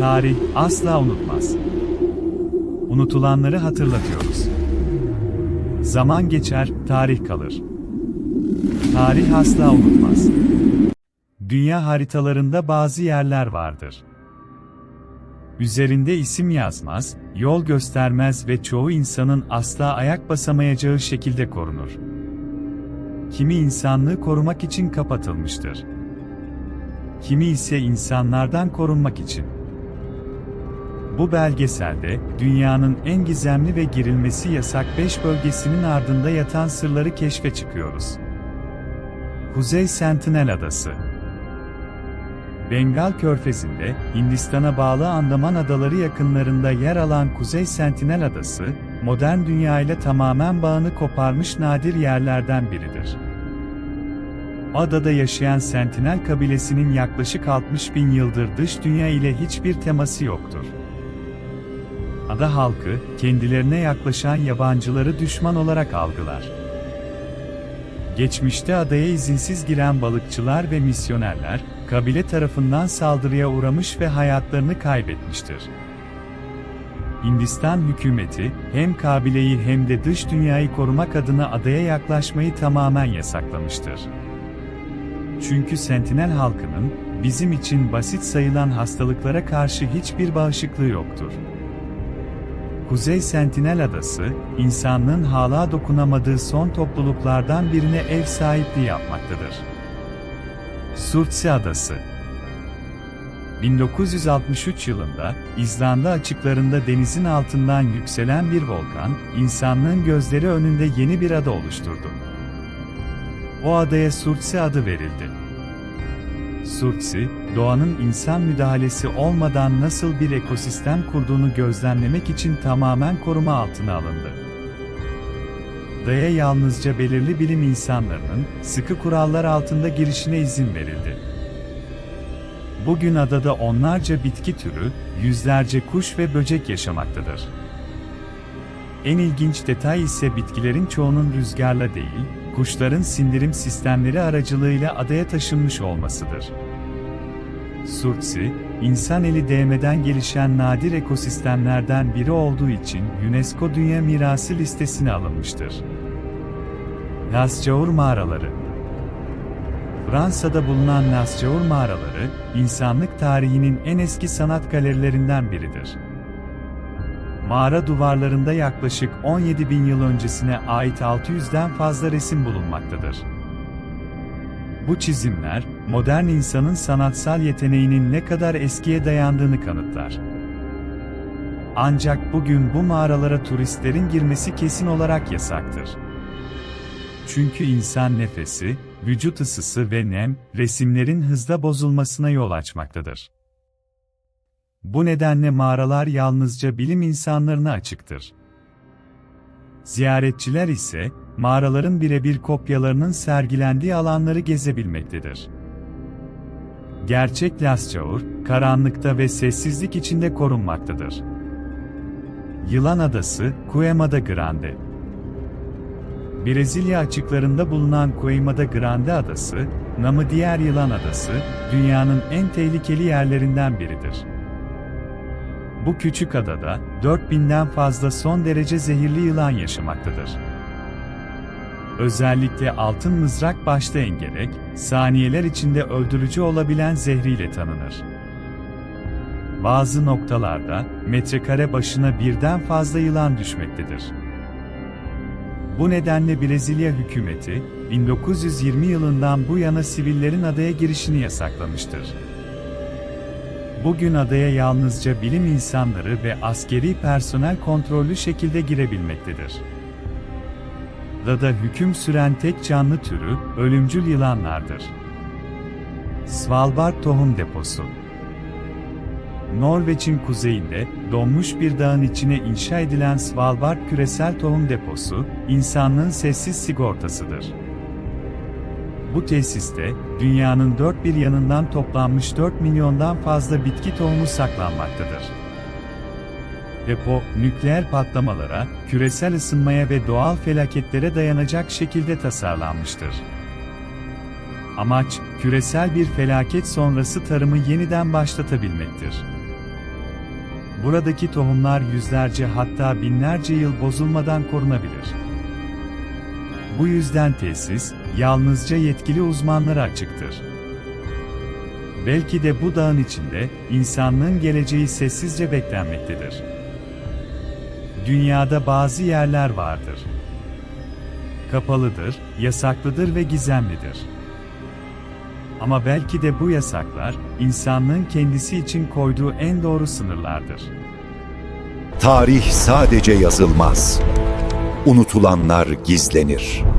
Tarih asla unutmaz. Unutulanları hatırlatıyoruz. Zaman geçer, tarih kalır. Tarih asla unutmaz. Dünya haritalarında bazı yerler vardır. Üzerinde isim yazmaz, yol göstermez ve çoğu insanın asla ayak basamayacağı şekilde korunur. Kimi insanlığı korumak için kapatılmıştır. Kimi ise insanlardan korunmak için. Bu belgeselde, dünyanın en gizemli ve girilmesi yasak 5 bölgesinin ardında yatan sırları keşfe çıkıyoruz. Kuzey Sentinel Adası Bengal Körfezi'nde, Hindistan'a bağlı Andaman Adaları yakınlarında yer alan Kuzey Sentinel Adası, modern dünya ile tamamen bağını koparmış nadir yerlerden biridir. Adada yaşayan Sentinel kabilesinin yaklaşık 60 bin yıldır dış dünya ile hiçbir teması yoktur. Ada halkı, kendilerine yaklaşan yabancıları düşman olarak algılar. Geçmişte adaya izinsiz giren balıkçılar ve misyonerler, kabile tarafından saldırıya uğramış ve hayatlarını kaybetmiştir. Hindistan hükümeti, hem kabileyi hem de dış dünyayı korumak adına adaya yaklaşmayı tamamen yasaklamıştır. Çünkü Sentinel halkının, bizim için basit sayılan hastalıklara karşı hiçbir bağışıklığı yoktur. Kuzey Sentinel Adası, insanlığın hala dokunamadığı son topluluklardan birine ev sahipliği yapmaktadır. Surtsey Adası 1963 yılında, İzlanda açıklarında denizin altından yükselen bir volkan, insanlığın gözleri önünde yeni bir ada oluşturdu. O adaya Surtsey adı verildi. Surtsey, doğanın insan müdahalesi olmadan nasıl bir ekosistem kurduğunu gözlemlemek için tamamen koruma altına alındı. Daya yalnızca belirli bilim insanlarının, sıkı kurallar altında girişine izin verildi. Bugün adada onlarca bitki türü, yüzlerce kuş ve böcek yaşamaktadır. En ilginç detay ise bitkilerin çoğunun rüzgarla değil, kuşların sindirim sistemleri aracılığıyla adaya taşınmış olmasıdır. Surtsey, insan eli değmeden gelişen nadir ekosistemlerden biri olduğu için UNESCO Dünya Mirası listesine alınmıştır. Lascaur mağaraları Fransa'da bulunan Lascaur mağaraları, insanlık tarihinin en eski sanat galerilerinden biridir. Mağara duvarlarında yaklaşık 17 bin yıl öncesine ait 600'den fazla resim bulunmaktadır. Bu çizimler, modern insanın sanatsal yeteneğinin ne kadar eskiye dayandığını kanıtlar. Ancak bugün bu mağaralara turistlerin girmesi kesin olarak yasaktır. Çünkü insan nefesi, vücut ısısı ve nem, resimlerin hızla bozulmasına yol açmaktadır. Bu nedenle mağaralar yalnızca bilim insanlarına açıktır. Ziyaretçiler ise, mağaraların birebir kopyalarının sergilendiği alanları gezebilmektedir. Gerçek Lascaur, karanlıkta ve sessizlik içinde korunmaktadır. Yılan Adası, Cueima de Grande Brezilya açıklarında bulunan Cueima de Grande Adası, namı diğer Yılan Adası, dünyanın en tehlikeli yerlerinden biridir. Bu küçük adada 4000'den fazla son derece zehirli yılan yaşamaktadır. Özellikle altın mızrak başta engerek, saniyeler içinde öldürücü olabilen zehriyle tanınır. Bazı noktalarda metrekare başına birden fazla yılan düşmektedir. Bu nedenle Brezilya hükümeti 1920 yılından bu yana sivillerin adaya girişini yasaklamıştır. Bugün adaya yalnızca bilim insanları ve askeri personel kontrollü şekilde girebilmektedir. Dada hüküm süren tek canlı türü, ölümcül yılanlardır. Svalbard Tohum Deposu Norveç'in kuzeyinde, donmuş bir dağın içine inşa edilen Svalbard Küresel Tohum Deposu, insanlığın sessiz sigortasıdır. Bu tesiste, dünyanın dört bir yanından toplanmış 4 milyondan fazla bitki tohumu saklanmaktadır. Depo, nükleer patlamalara, küresel ısınmaya ve doğal felaketlere dayanacak şekilde tasarlanmıştır. Amaç, küresel bir felaket sonrası tarımı yeniden başlatabilmektir. Buradaki tohumlar yüzlerce hatta binlerce yıl bozulmadan korunabilir. Bu yüzden tesis, yalnızca yetkili uzmanlara açıktır. Belki de bu dağın içinde, insanlığın geleceği sessizce beklenmektedir. Dünyada bazı yerler vardır. Kapalıdır, yasaklıdır ve gizemlidir. Ama belki de bu yasaklar, insanlığın kendisi için koyduğu en doğru sınırlardır. Tarih sadece yazılmaz. Unutulanlar gizlenir.